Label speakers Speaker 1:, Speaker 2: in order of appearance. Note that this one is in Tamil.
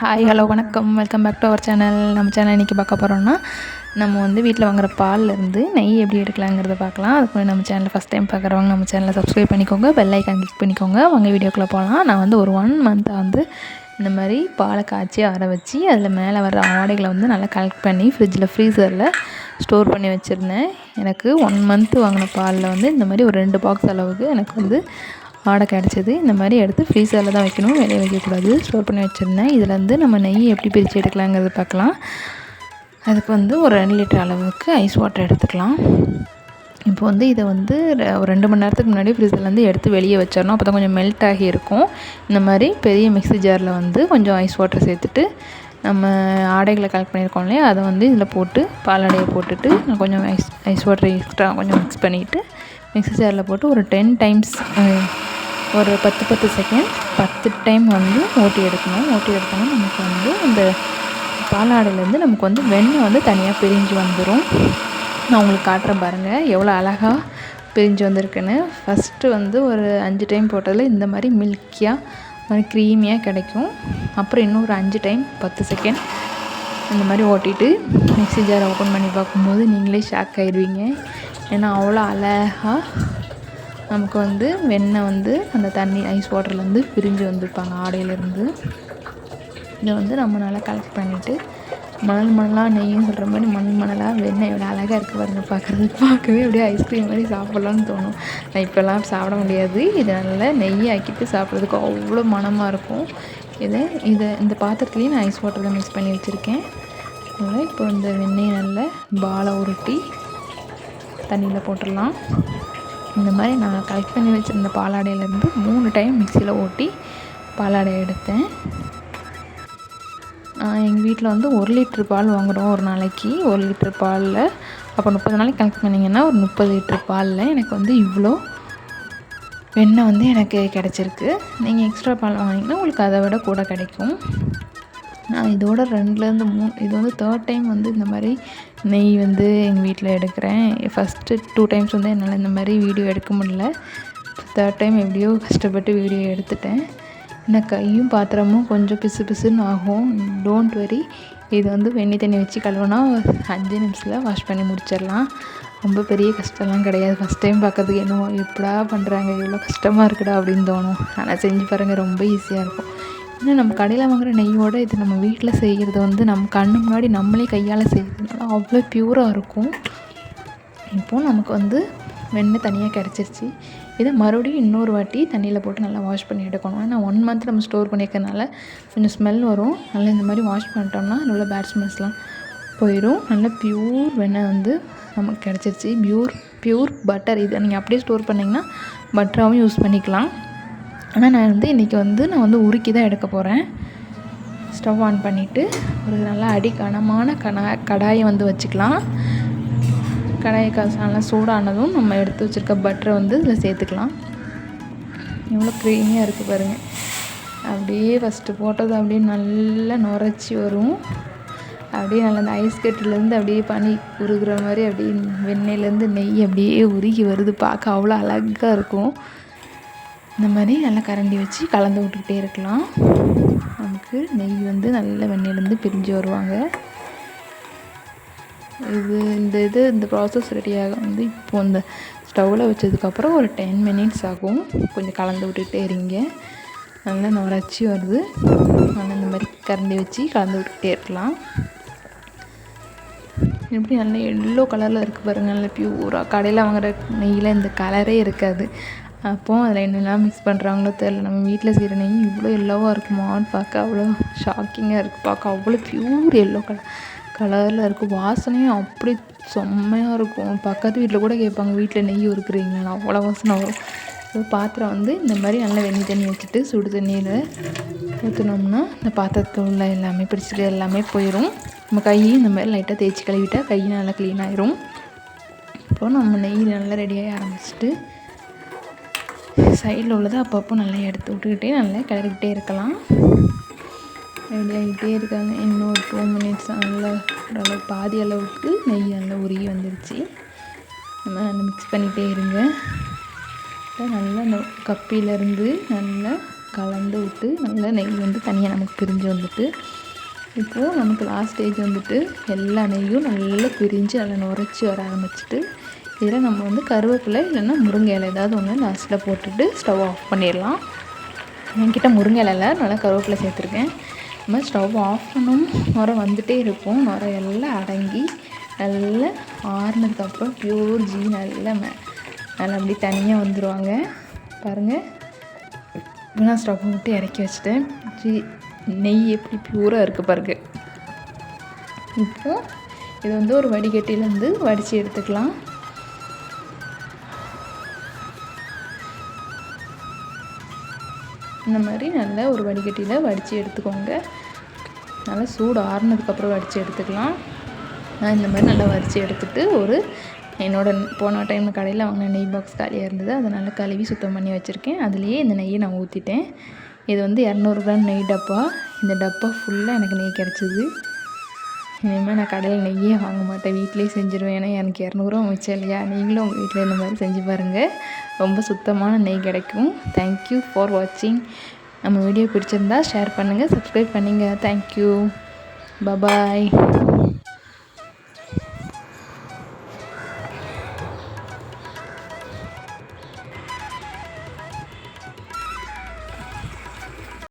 Speaker 1: ஹாய் ஹலோ வணக்கம். Welcome back to our channel நம்ம சேனல் இன்றைக்கி பார்க்க போகிறோன்னா நம்ம வந்து வீட்டில் வாங்குற பால்லேருந்து நெய் எப்படி எடுக்கலாங்கிறத பார்க்கலாம். அதுக்கு நம்ம சேனலில் ஃபஸ்ட் டைம் பார்க்குறவங்க நம்ம சேனலை சப்ஸ்கிரைப் பண்ணிக்கோங்க பெல் ஐக்கான் கிளிக் பண்ணிக்கோங்க. வாங்க வீடியோக்குள்ளே போகலாம் நான் வந்து ஒரு ஒன் மந்த்தாக வந்து இந்த மாதிரி பாலை காய்ச்சி ஆற வச்சு அதில் மேலே வர ஆடைகளை வந்து நல்லா கலெக்ட் பண்ணி ஃப்ரிட்ஜில் ஃப்ரீசரில் ஸ்டோர் பண்ணி வச்சுருந்தேன். எனக்கு ஒன் மந்த் வாங்கின பாலில் வந்து இந்த மாதிரி ஒரு ரெண்டு பாக்ஸ் அளவுக்கு எனக்கு வந்து ஆடை கிடச்சிது இந்த மாதிரி எடுத்து ஃப்ரீசரில் தான் வைக்கணும். வெளியே வைக்கக்கூடாது. ஸ்டோர் பண்ணி வச்சுருந்தேன். இதில் நம்ம நெய் எப்படி பிரித்து எடுக்கலாங்கிறது பார்க்கலாம். அதுக்கு வந்து ஒரு ரெண்டு லிட்டர் அளவுக்கு ஐஸ் வாட்டர் எடுத்துக்கலாம். இப்போ வந்து இதை வந்து ஒரு ரெண்டு மணி நேரத்துக்கு முன்னாடி ஃப்ரிட்ஜ்லேருந்து எடுத்து வெளியே வச்சிடணும். அப்போ தான் கொஞ்சம் மெல்ட் ஆகி இருக்கும். இந்த மாதிரி பெரிய மிக்ஸி ஜாரில் வந்து கொஞ்சம் ஐஸ் வாட்டர் சேர்த்துட்டு நம்ம ஆடைகளை கலெக்ட் பண்ணியிருக்கோம் இல்லையா? அதை வந்து இதில் போட்டு பாலாடையை போட்டுட்டு கொஞ்சம் ஐஸ் ஐஸ் வாட்டர் எக்ஸ்ட்ரா கொஞ்சம் மிக்ஸ் பண்ணிவிட்டு மிக்ஸி ஜாரில் போட்டு ஒரு டென் டைம்ஸ் ஒரு பத்து பத்து செகண்ட் பத்து டைம் வந்து ஓட்டி எடுக்கணும். ஓட்டி எடுத்தோம்னா நமக்கு வந்து அந்த பாலாடையிலேருந்து நமக்கு வந்து வெண்ணெய் வந்து தனியாக பிரிஞ்சு வந்துடும் நான் உங்களுக்கு காட்டுறேன் பாருங்கள் எவ்வளோ அழகாக பிரிஞ்சு வந்திருக்குன்னு. ஃபஸ்ட்டு வந்து ஒரு அஞ்சு டைம் போட்டதில் இந்த மாதிரி மில்கியாக மாதிரி க்ரீமியாக கிடைக்கும். அப்புறம் இன்னும் ஒரு அஞ்சு டைம் பத்து செகண்ட் இந்த மாதிரி ஓட்டிட்டு மிக்ஸி ஜார் ஓப்பன் பண்ணி பார்க்கும்போது நீங்களே ஷாக் ஆகிடுவீங்க ஏன்னா அவ்வளோ அழகாக நமக்கு வந்து வெண்ணெய் வந்து அந்த தண்ணி ஐஸ் வாட்டர்லேருந்து பிரிஞ்சு வந்திருப்பாங்க ஆடையிலேருந்து இதை வந்து நம்ம நல்லா கலெக்ட் பண்ணிவிட்டு மணல் மணலாக நெய்யும் சொல்கிற மாதிரி மணல் மணலாக வெண்ணெய் எவ்வளோ அழகாக இருக்குது பாருங்க பார்க்குறது பார்க்கவே அப்படியே ஐஸ்கிரீம் மாதிரி சாப்பிட்லான்னு தோணும். நான் இப்போல்லாம் சாப்பிட முடியாது. இதை நல்லா நெய் ஆக்கிட்டு சாப்பிட்றதுக்கு அவ்வளோ மனமாக இருக்கும். இதை இதை இந்த பாத்திரத்துலேயும் நான் ஐஸ் வாட்டரில் மிக்ஸ் பண்ணி வச்சுருக்கேன். அதனால் இப்போ இந்த வெண்ணெய் நல்லா பாலை உருட்டி தண்ணியில் போட்டுடலாம். இந்த மாதிரி நான் கலெக்ட் பண்ணி வச்சுருந்த பாலாடையிலேருந்து மூணு டைம் மிக்சியில் ஓட்டி பாலாடை எடுத்தேன். எங்கள் வீட்டில் வந்து ஒரு லிட்ரு பால் வாங்குகிறோம் ஒரு நாளைக்கு. ஒரு லிட்ரு பாலில் அப்போ முப்பது நாளைக்கு கலெக்ட் பண்ணிங்கன்னா ஒரு முப்பது லிட்ரு பாலில் எனக்கு வந்து இவ்வளோ வெண்ணெய் வந்து எனக்கு கிடச்சிருக்கு. நீங்கள் எக்ஸ்ட்ரா பால் வாங்கினீங்கன்னா உங்களுக்கு அதை விட கூட கிடைக்கும். நான் இதோட ரெண்டுலேருந்து மூணு இது வந்து தேர்ட் டைம் வந்து இந்த மாதிரி நெய் வந்து எங்கள் வீட்டில் எடுக்கிறேன். ஃபஸ்ட்டு டூ டைம்ஸ் வந்து என்னால் இந்த மாதிரி வீடியோ எடுக்க முடியல. தேர்ட் டைம் எப்படியோ கஷ்டப்பட்டு வீடியோ எடுத்துட்டேன். என்ன கையும் பாத்திரமும் கொஞ்சம் பிசு பிசுன்னு ஆகும். டோன்ட் வரி இது வந்து வெண்ணி தண்ணி வச்சு கழுவுனா அஞ்சு நிமிஷத்தில் வாஷ் பண்ணி முடிச்சிடலாம். ரொம்ப பெரிய கஷ்டம்லாம் கிடையாது. ஃபஸ்ட் டைம் பார்க்கறதுக்கு என்னவோ எப்படா பண்ணுறாங்க இவ்வளோ கஷ்டமாக இருக்குடா? அப்படின்னு தோணும். ஆனால் செஞ்சு பாருங்கள் ரொம்ப ஈஸியாக இருக்கும். இன்னும் நம்ம கடையில் வாங்குகிற நெய்யோட இது நம்ம வீட்டில் செய்கிறது வந்து நம்ம கண்ணு முன்னாடி நம்மளே கையால் செய்கிறதுனால அவ்வளோ ப்யூராக இருக்கும். இப்போது நமக்கு வந்து வெண்ணெய் தனியாக கிடச்சிருச்சு இதை மறுபடியும் இன்னொரு வாட்டி தண்ணியில் போட்டு நல்லா வாஷ் பண்ணி எடுக்கணும். ஏன்னா ஒன் மந்த் நம்ம ஸ்டோர் பண்ணியிருக்கனால கொஞ்சம் ஸ்மெல் வரும். நல்லா இந்த மாதிரி வாஷ் பண்ணிட்டோம்னா நல்ல பேட் ஸ்மெல்ஸ்லாம் போயிடும் நல்ல ப்யூர் வெண்ணெய் வந்து நமக்கு கிடச்சிருச்சு ப்யூர் ப்யூர் பட்டர் இதை நீங்கள் அப்படியே ஸ்டோர் பண்ணிங்கன்னா பட்டராகவும் யூஸ் பண்ணிக்கலாம். ஆனால் நான் வந்து இன்றைக்கி வந்து நான் வந்து உருக்கி தான் எடுக்க போகிறேன் ஸ்டவ் ஆன் பண்ணிவிட்டு ஒரு நல்லா அடி கனமான கனா கடாயை வந்து வச்சுக்கலாம். கடாயை காசு நல்லா சூடானதும் நம்ம எடுத்து வச்சுருக்க பட்டரை வந்து இதில் சேர்த்துக்கலாம். எவ்வளோ க்ரீமியாக இருக்குது பாருங்கள் அப்படியே ஃபஸ்ட்டு போட்டது அப்படியே நல்லா நுரைச்சி வரும். அப்படியே நல்லா அந்த ஐஸ் கட்டிலேருந்து அப்படியே பனி உருகிற மாதிரி அப்படியே வெண்ணெயிலேருந்து நெய் அப்படியே உருகி வருது. பார்க்க அவ்வளோ அழகாக இருக்கும். இந்த மாதிரி நல்லா கரண்டி வச்சு கலந்து விட்டுக்கிட்டே இருக்கலாம். நமக்கு நெய் வந்து நல்ல வெண்ணெயிலேருந்து பிரிஞ்சு வருவாங்க. இது இந்த இது இந்த ப்ராசஸ் ரெடியாக வந்து இப்போ இந்த ஸ்டவ்வில் வச்சதுக்கப்புறம் ஒரு டென் மினிட்ஸ் ஆகும். கொஞ்சம் கலந்து விட்டுக்கிட்டே இருங்க. நல்லா நுரைச்சி வருது. நல்லா இந்த மாதிரி கரண்டி வச்சு கலந்து விட்டுக்கிட்டே இருக்கலாம். எப்படி நல்லா எல்லோ கலரில் இருக்குது பாருங்கள் நல்ல பியூராக கடையில் வாங்குகிற நெய்யில் இந்த கலரே இருக்காது. அப்போது அதில் என்னெல்லாம் மிக்ஸ் பண்ணுறாங்களோ தெரில நம்ம வீட்டில் செய்கிற நெய் இவ்வளோ எல்லோவாக இருக்குமான்னு பார்க்க அவ்வளோ ஷாக்கிங்காக இருக்குது பார்க்க அவ்வளோ ப்யூர் எல்லோ கலர் கலரில் இருக்கும் வாசனையும் அப்படி செம்மையாக இருக்கும். பக்கத்து வீட்டில் கூட கேட்பாங்க வீட்டில் நெய் இருக்கிறீங்களா அவ்வளோ வாசனை வரும். ஸோ பாத்திரம் வந்து இந்த மாதிரி நல்லா வெந்நி தண்ணி வச்சுட்டு சுடு தண்ணியில் ஊற்றினோம்னா இந்த பாத்திரத்தில் உள்ள எல்லாமே பிடிச்சிட்டு எல்லாமே போயிடும் நம்ம கையும் இந்த மாதிரி லைட்டாக தேய்ச்சி கழுவிட்டால் கை நல்லா க்ளீன் ஆயிரும். இப்போது நம்ம நெய் நல்லா ரெடியாக ஆரம்பிச்சிட்டு சைடில் உள்ளதை அப்பப்போ நல்லா எடுத்து விட்டுக்கிட்டே நல்லா கிளறிக்கிட்டே இருக்கலாம். ரெடி ஆகிட்டே இருக்காங்க. இன்னும் ஒரு டூ மினிட்ஸ் நல்லா ஓரளவு பாதி அளவுக்கு நெய் நல்லா உருகி வந்துருச்சு. நம்ம நல்லா மிக்ஸ் பண்ணிகிட்டே இருங்க நல்லா அந்த கப்பிலேருந்து நல்லா கலந்து விட்டு நல்லா நெய் வந்து தனியாக நமக்கு பிரிஞ்சு வந்துட்டு இப்போது நமக்கு லாஸ்ட் ஸ்டேஜ் வந்துட்டு எல்லா நெய்யும் நல்லா பிரிஞ்சு நல்லா நுரைச்சி வர ஆரம்பிச்சிட்டு இதில் நம்ம வந்து கருவேப்பிலை இல்லைன்னா முருங்கை இலை ஏதாவது ஒன்று லாஸ்ட்டில் போட்டுட்டு ஸ்டவ் ஆஃப் பண்ணிடலாம். என்கிட்ட முருங்கை இலை இல்லை நல்லா கருவேப்பிலை சேர்த்துருக்கேன். இந்த மாதிரி ஸ்டவ் ஆஃப் பண்ணும். நுர வந்துகிட்டே இருக்கும். நுர எல்லாம் அடங்கி நல்லா ஆறுனதுக்கப்புறம் பியூர் ஜீ நல்லா மே நல்லா அப்படி தனியாக வந்துடுவாங்க பாருங்கள் நான் ஸ்டவ் விட்டு இறக்கி வச்சுட்டேன். ஜீ நெய் எப்படி பியூராக இருக்குது பாருங்க. இப்போது இது வந்து ஒரு வடிகட்டியிலேருந்து வடித்து எடுத்துக்கலாம். இந்த மாதிரி நல்லா ஒரு வடிகட்டியில் வடித்து எடுத்துக்கோங்க. நல்லா சூடு ஆறுனதுக்கப்புறம் வடித்து எடுத்துக்கலாம். நான் இந்த மாதிரி நல்லா வரித்து எடுத்துகிட்டு ஒரு என்னோட போன டைம் கடையில் வாங்கின நெய் பாக்ஸ் காலியாக இருந்தது. அதை நல்லா கழுவி சுத்தம் பண்ணி வச்சுருக்கேன். அதுலேயே இந்த நெய்யை நான் ஊற்றிட்டேன் இது வந்து இரநூறு கிராம் நெய் டப்பா. இந்த டப்பா ஃபுல்லாக எனக்கு நெய் கிடச்சிது. இனிமேல் நான் கடையில் நெய்யே வாங்க மாட்டேன். வீட்டிலே செஞ்சுருவேன். ஏன்னா எனக்கு இரநூறுவா மிச்சம் இல்லையா? நீங்களும் உங்கள் வீட்டில் இந்த மாதிரி செஞ்சு பாருங்கள் ரொம்ப சுத்தமான நெய் கிடைக்கும். தேங்க்யூ ஃபார் வாட்சிங் நம்ம வீடியோ பிடிச்சிருந்தா ஷேர் பண்ணுங்கள் சப்ஸ்கிரைப் பண்ணுங்கள் தேங்க்யூ பபாய்